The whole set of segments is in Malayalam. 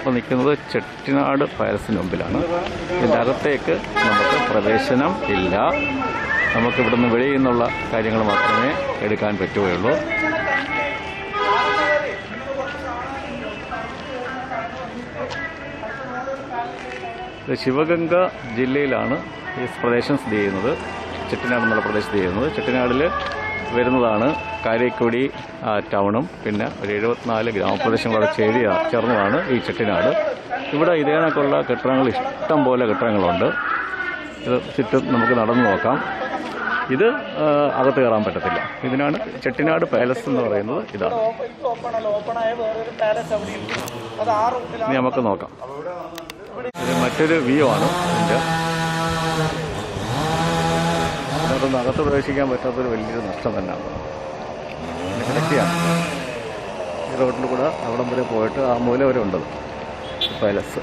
ഞാനിപ്പോൾ നിൽക്കുന്നത് ചെട്ടിനാട് പാലസിന് മുമ്പിലാണ്. ഇതിന്റെ അകത്തേക്ക് നമുക്ക് പ്രവേശനം ഇല്ല. നമുക്ക് ഇവിടുന്ന് വെളിയിൽ നിന്നുള്ള കാര്യങ്ങൾ മാത്രമേ എടുക്കാൻ പറ്റുകയുള്ളൂ. ശിവഗംഗ ജില്ലയിലാണ് ഈ പ്രദേശം സ്ഥിതി ചെയ്യുന്നത്. ചെട്ടിനാട് എന്നുള്ള പ്രദേശം സ്ഥിതി ചെയ്യുന്നത്. ചെട്ടിനാടിൽ വരുന്നതാണ് കാരേക്കുടി ടൗണും. പിന്നെ ഒരു എഴുപത്തിനാല് ഗ്രാമപ്രദേശങ്ങളോട് ചേരി ചേർന്നതാണ് ഈ ചെട്ടിനാട്. ഇവിടെ ഇതേ കണക്കുള്ള കെട്ടിടങ്ങൾ ഇഷ്ടം പോലെ കെട്ടിടങ്ങളുണ്ട്. ഇത് ചുറ്റും നമുക്ക് നടന്നു നോക്കാം. ഇത് അകത്ത് കയറാൻ പറ്റത്തില്ല. ഇതിനാണ് ചെട്ടിനാട് പാലസ് എന്ന് പറയുന്നത് ഇതാണ്. നമുക്ക് നോക്കാം. മറ്റൊരു വ്യൂ ആണ് ഇതിന്റെ അതിനകത്തൊന്ന് അകത്ത് പ്രവേശിക്കാൻ പറ്റാത്തൊരു വലിയൊരു നഷ്ടം തന്നെയാണ് കണക്റ്റിയാണ് ഈ റോഡിൽ കൂടെ അവിടം വരെ പോയിട്ട് ആ മൂല വരെ ഉണ്ടത്. പാലസ്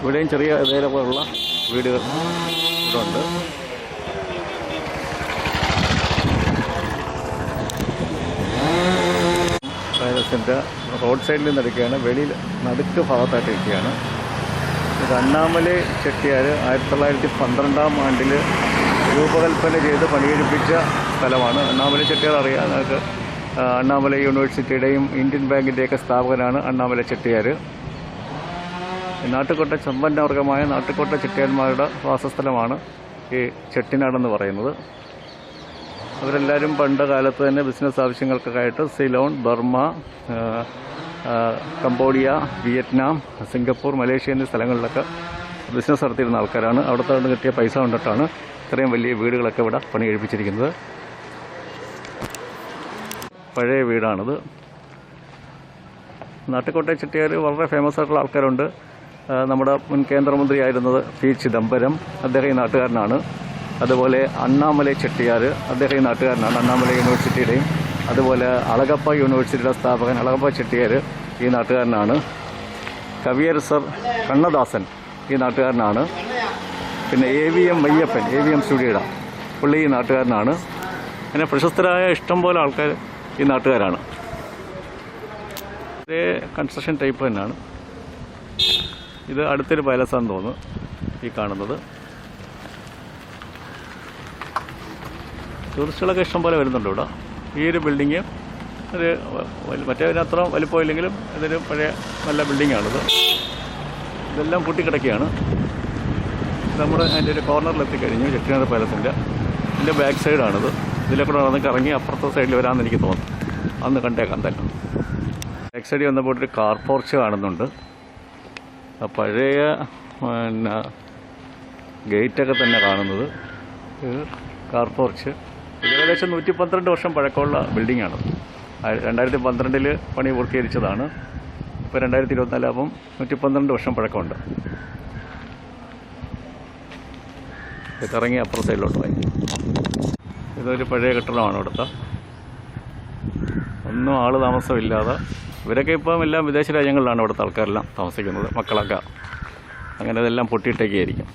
ഇവിടെയും ചെറിയ ഇതേപോലുള്ള വീടുകൾ ഇവിടെ ഉണ്ട്. പാലസിന്റെ റോഡ് സൈഡിൽ നിന്ന് എടുക്കുകയാണ് വെളിയിൽ നടുക്ക് ഭാഗത്തായിട്ട് ഇരിക്കുകയാണ്. ഇത് അണ്ണാമലൈ ചെട്ടിയാർ ആയിരത്തി തൊള്ളായിരത്തി പന്ത്രണ്ടാം ആണ്ടിൽ രൂപകൽപ്പന ചെയ്ത് പണിയെടുപ്പിച്ച സ്ഥലമാണ്. അണ്ണാമല ചെട്ടിയാർ അറിയാം. നിങ്ങൾക്ക് അണ്ണാമല യൂണിവേഴ്സിറ്റിയുടെയും ഇന്ത്യൻ ബാങ്കിന്റെയൊക്കെ സ്ഥാപകനാണ് അണ്ണാമല ചെട്ടിയാർ. നാട്ടുകോട്ട സമ്പന്നവർഗമായ നാട്ടുകോട്ട ചെട്ടിയാന്മാരുടെ വാസസ്ഥലമാണ് ഈ ചെട്ടിനാടെന്ന് പറയുന്നത്. അവരെല്ലാവരും പണ്ട് കാലത്ത് തന്നെ ബിസിനസ് ആവശ്യങ്ങൾക്കൊക്കെ ആയിട്ട് Ceylon Burma Cambodia Vietnam Singapore Malaysia എന്നീ സ്ഥലങ്ങളിലൊക്കെ ബിസിനസ് നടത്തിയിരുന്ന ആൾക്കാരാണ്. അവിടുത്തെ കിട്ടിയ പൈസ കൊണ്ടിട്ടാണ് ഇത്രയും വലിയ വീടുകളൊക്കെ ഇവിടെ പണി കഴിപ്പിച്ചിരിക്കുന്നത് പഴയ വീടാണിത്. നാട്ടുകോട്ടെ ചെട്ടിയാർ വളരെ ഫേമസ് ആയിട്ടുള്ള ആൾക്കാരുണ്ട്. നമ്മുടെ മുൻ കേന്ദ്രമന്ത്രിയായിരുന്നത് പി ചിദംബരം അദ്ദേഹം ഈ നാട്ടുകാരനാണ്. അതുപോലെ അണ്ണാമലൈ ചെട്ടിയാർ അദ്ദേഹം ഈ നാട്ടുകാരനാണ്. അണ്ണാമലൈ യൂണിവേഴ്സിറ്റിയുടെയും അതുപോലെ അളകപ്പ യൂണിവേഴ്സിറ്റിയുടെ സ്ഥാപകൻ അളകപ്പ ചെട്ടിയാർ ഈ നാട്ടുകാരനാണ്. കവിയർ സർ കണ്ണദാസൻ ഈ നാട്ടുകാരനാണ്. പിന്നെ A V M Meiyappan A V M സ്റ്റുഡിയോയുടെ പുള്ളി ഈ നാട്ടുകാരനാണ്. അങ്ങനെ പ്രശസ്തരായ ഇഷ്ടം പോലെ ആൾക്കാർ ഈ നാട്ടുകാരാണ്. ഇതേ കൺസ്ട്രക്ഷൻ ടൈപ്പ് തന്നെയാണ്. ഇത് അടുത്തൊരു പാലസാന്ന് തോന്നുന്നു ഈ കാണുന്നത്. ടൂറിസ്റ്റുകളൊക്കെ ഇഷ്ടം പോലെ വരുന്നുണ്ട് ഇവിടെ. ഈ ഒരു ബിൽഡിങ് ഒരു മറ്റേതിനത്ര വലിപ്പമില്ലെങ്കിലും ഇതൊരു പഴയ നല്ല ബിൽഡിങ്ങാണിത് ഇതെല്ലാം പൊട്ടിക്കിടക്കുകയാണ് നമ്മൾ അതിന്റെ ഒരു കോർണറിൽ എത്തിക്കഴിഞ്ഞു. ചെട്ടിനാട് പാലസിന്റെ ഇതിന്റെ ബാക്ക് സൈഡാണിത് ഇതിലെ കൂടെ നടന്ന് കറങ്ങി അപ്പുറത്തെ സൈഡിൽ വരാമെന്ന് എനിക്ക് തോന്നുന്നു. അന്ന് കണ്ടേക്കാം തന്നെ ബാക്ക് സൈഡിൽ വന്നപ്പോൾ ഒരു കാർ പോർച്ച് കാണുന്നുണ്ട്. പഴയ പിന്നെ ഗേറ്റൊക്കെ തന്നെ കാണുന്നത്. കാർ പോർച്ച് ഏകദേശം നൂറ്റി പന്ത്രണ്ട് വർഷം പഴക്കമുള്ള ബിൽഡിങ്ങാണ് രണ്ടായിരത്തി പന്ത്രണ്ടിൽ പണി പൂർത്തീകരിച്ചതാണ്. ഇപ്പോൾ രണ്ടായിരത്തി ഇരുപത്തിനാലാകുമ്പം നൂറ്റി പന്ത്രണ്ട് വർഷം പഴക്കമുണ്ട്. ഇത് ഇറങ്ങി അപ്പുറ സൈഡിലോട്ട് പോയി. ഇതൊരു പഴയ കെട്ടിടമാണ് ഇവിടുത്തെ. ഒന്നും ആൾ താമസമില്ലാതെ. ഇവരൊക്കെ ഇപ്പം എല്ലാം വിദേശ രാജ്യങ്ങളിലാണ് ഇവിടുത്തെ ആൾക്കാരെല്ലാം താമസിക്കുന്നത് മക്കളൊക്കെ. അങ്ങനെ ഇതെല്ലാം പൊട്ടിയിട്ടൊക്കെയായിരിക്കും.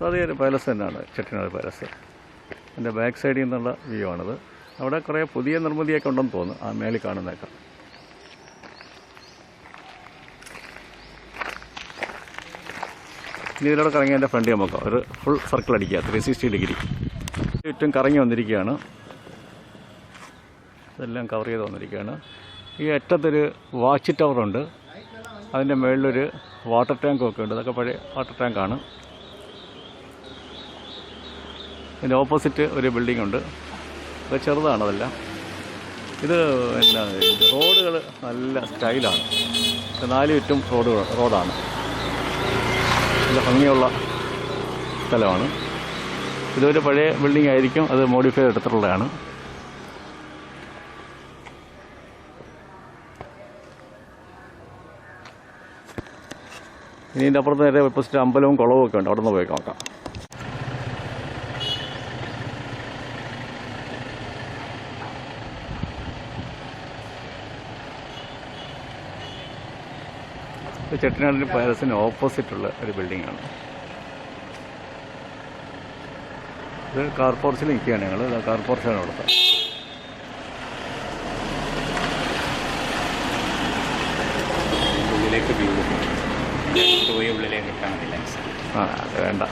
സാധാരണ ഒരു പാലസ് തന്നെയാണ് ചെട്ടിനാട് പാലസ് എന്റെ ബാക്ക് സൈഡിൽ നിന്നുള്ള വ്യൂ ആണിത്. അവിടെ കുറേ പുതിയ നിർമ്മിതിയൊക്കെ ഉണ്ടെന്ന് തോന്നുന്നു ആ മേളിൽ കാണുന്നതൊക്കെ. ഇനി ഇതിലൂടെ കറങ്ങി എന്റെ ഫ്രണ്ട് നമുക്ക്. ഒരു ഫുൾ സർക്കിൾ അടിക്കുക ത്രീ സിക്സ്റ്റി ഡിഗ്രി ചുറ്റും കറങ്ങി വന്നിരിക്കുകയാണ്. ഇതെല്ലാം കവർ ചെയ്ത് വന്നിരിക്കുകയാണ്. ഈ അറ്റത്തൊരു വാച്ച് ടവറുണ്ട് അതിന്റെ മുകളിലൊരു വാട്ടർ ടാങ്കും ഒക്കെ ഉണ്ട്. അതൊക്കെ പഴയ വാട്ടർ ടാങ്കാണ് ഇതിന്റെ ഓപ്പോസിറ്റ് ഒരു ബിൽഡിംഗ് ഉണ്ട്. അത് ചെറുതാണ് അതെല്ലാം. ഇത് എന്നാ റോഡുകൾ നല്ല സ്റ്റൈലാണ് നാല് ചുറ്റും റോഡുകൾ റോഡാണ് നല്ല ഭംഗിയുള്ള സ്ഥലമാണ്. ഇതൊരു പഴയ ബിൽഡിംഗ് ആയിരിക്കും. അത് മോഡിഫൈ എടുത്തിട്ടുള്ളതാണ് ഇനി ഇതിന്റെ അപ്പുറത്ത് നേരെ ഓപ്പോസിറ്റ് അമ്പലവും കുളവും ഒക്കെ ഉണ്ട്. അവിടെ നിന്ന് പോയി നോക്കാം. ചെട്ടിനാടിന് പാലസിന് ഓപ്പോസിറ്റുള്ള ഒരു ബിൽഡിങ്ങാണ്. ഇത് കാർ നിൽക്കുകയാണ് ഞങ്ങൾ കാർ അവിടുത്തെ. ആ അത് വേണ്ട.